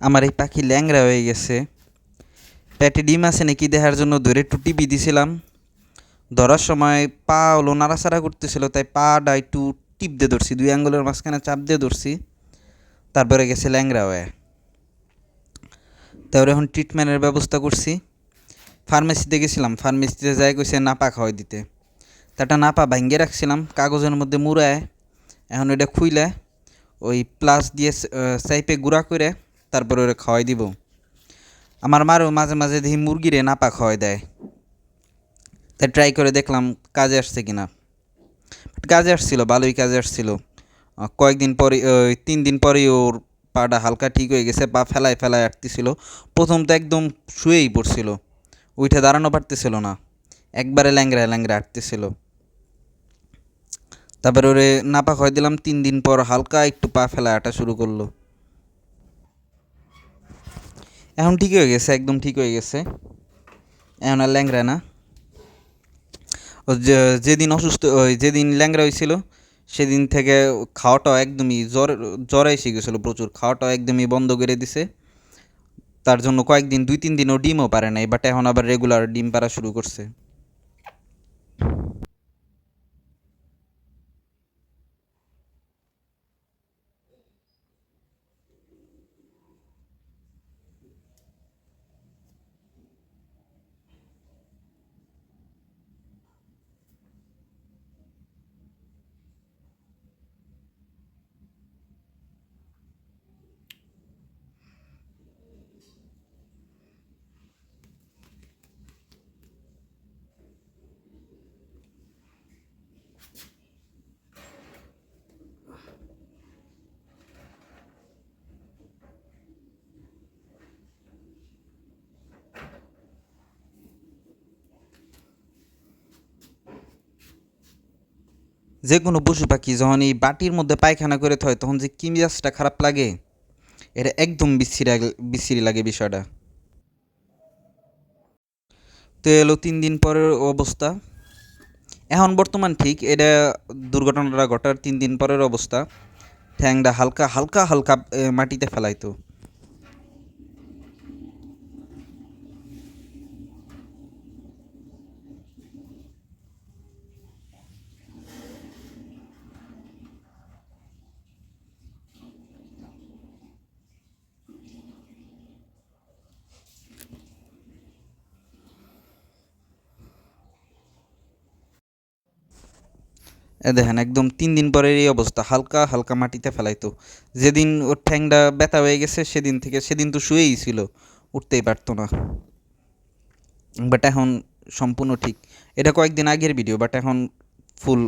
আমার এই পাখি ল্যাংরা হয়ে গেছে। পেটে ডিম আছে নাকি দেখার জন্য ধরে একটু টিপি দিছিলাম ধরার সময় পা হলো নাড়াচাড়া করতেছিল, তাই পাটা একটু টিপ দিয়ে ধরছি, দুই আঙ্গুলের মাঝখানে চাপ দিয়ে ধরছি। তারপরে গেছে ল্যাংরা হয়ে। তারপরে এখন ট্রিটমেন্টের ব্যবস্থা করছি। ফার্মেসিতে গেছিলাম ফার্মেসিতে যাই কইছে নাপা খাওয়াই দিতে। তাটা নাপা ভাঙ্গে রাখছিলাম, কাগজের মধ্যে মুড়ায়। এখন ওইটা খুইলে ওই প্লাস দিয়ে সাইপে গুঁড়া করে তারপরে ওরা খাওয়াই দিব। আমার মারও মাঝে মাঝে দেখি মুরগিরে নাপা খাওয়াই দেয়। তাই ট্রাই করে দেখলাম কাজে আসছে কিনা। বাট কাজে আসছিল, ভালোই কাজে আসছিল। কয়েকদিন পরে, ওই তিন দিন পরেই ওর পাটা হালকা ঠিক হয়ে গেছে, পা ফেলায় ফেলায় আটতেছিল। প্রথম তো একদম শুয়েই পড়ছিল। উঠে দাঁড়ানো পারতেছিল না। একবারে ল্যাংরা ল্যাংরা আটতেছিল। তারপরে ওরে নাপা খাওয়াই দিলাম, তিন দিন পর হালকা একটু পা ফেলা আটা শুরু করল। এখন ঠিক হয়ে গেছে, একদম ঠিক হয়ে গেছে। এখন আর ল্যাংরা না। যেদিন অসুস্থ, ওই যেদিন ল্যাংরা হয়েছিল, সেদিন থেকে খাওয়াটাও একদমই জ্বর জ্বর এসে গেছিল প্রচুর। খাওয়াটাও একদমই বন্ধ করে দিছে। তার জন্য কয়েকদিন, দুই তিন দিনও ডিমও পারে নাই বাট এখন আবার রেগুলার ডিম পারা শুরু করছে। যে কোনো পশু পাখি যখন এই বাটির মধ্যে পায়খানা করে থয়, তখন যে কি মেজাজটা খারাপ লাগে? এটা একদম বিশ্রী বিশ্রী লাগে বিষয়টা। তো এলো তিন দিন পরের অবস্থা। এখন বর্তমান ঠিক, এটা দুর্ঘটনাটা ঘটার তিন দিন পরের অবস্থা। ঠ্যাংটা হালকা হালকা হালকা মাটিতে ফেলাইতো। দেখেন, একদম তিন দিন পরের এই অবস্থা, হালকা হালকা মাটিতে ফেলাইতো। যেদিন ওর ঠ্যাংটা ব্যথা হয়ে গেছে, সেদিন থেকে, সেদিন তো শুয়েই ছিল, উঠতেই পারতো না। বাট এখন সম্পূর্ণ ঠিক। এটা কয়েকদিন আগের ভিডিও বাট এখন ফুল